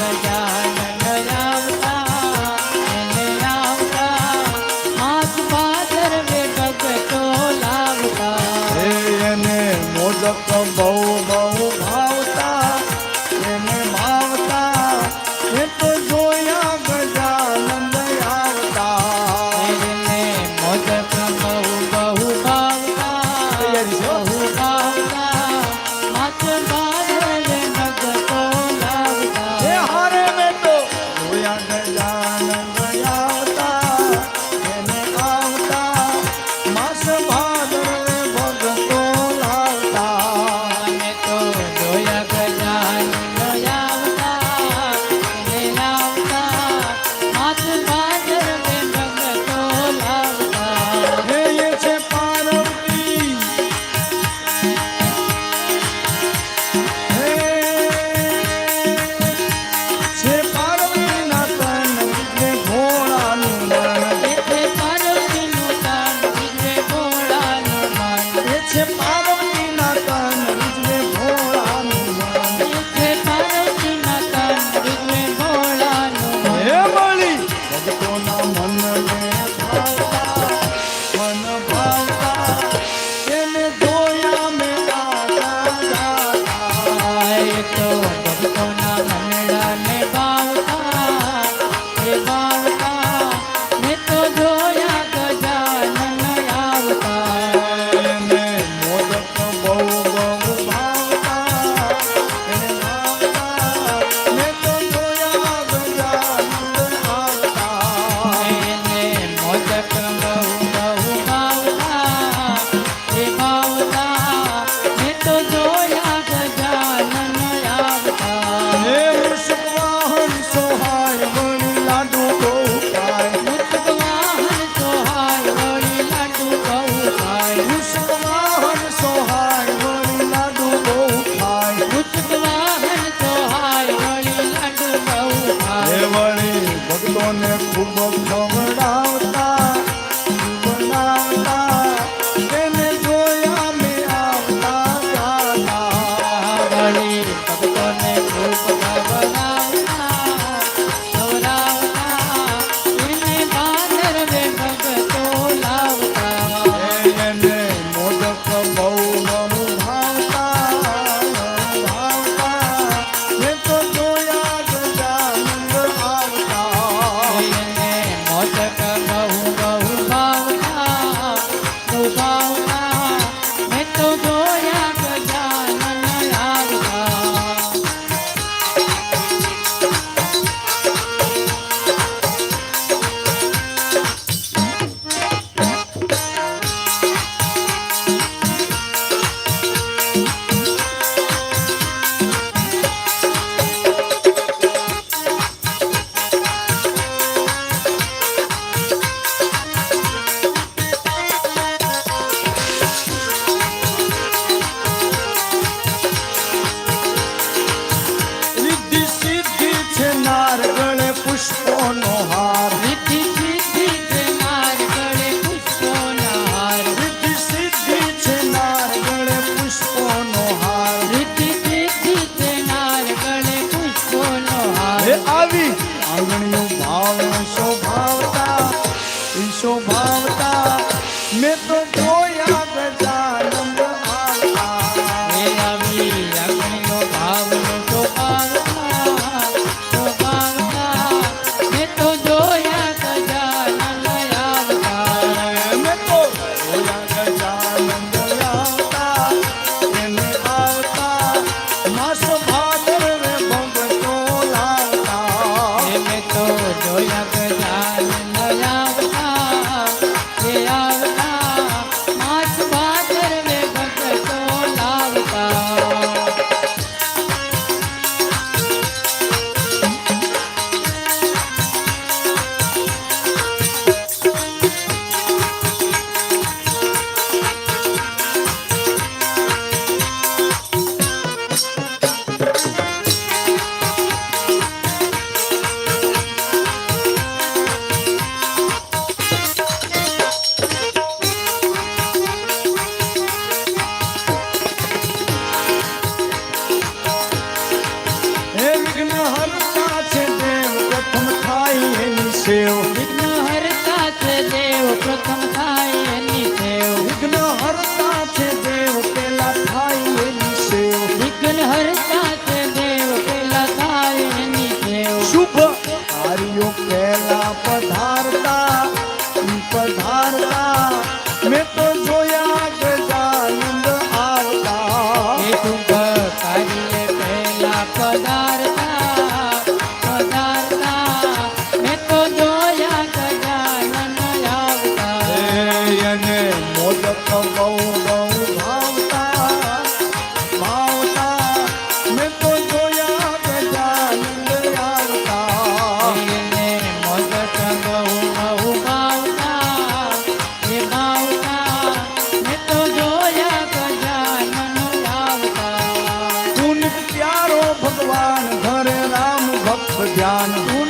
જોયા ગજાનન ઈ શોભાવતા મેં તો જોયા ગજાનંદ જોયા પહેલા પધારતા પધારતા મેં તો જોયા ગજાનંદ આવતા તું ભકારીએ પહેલા પધારતા પ્યારો ભગવાન ધરે રામ ભક્ત ધ્યાન.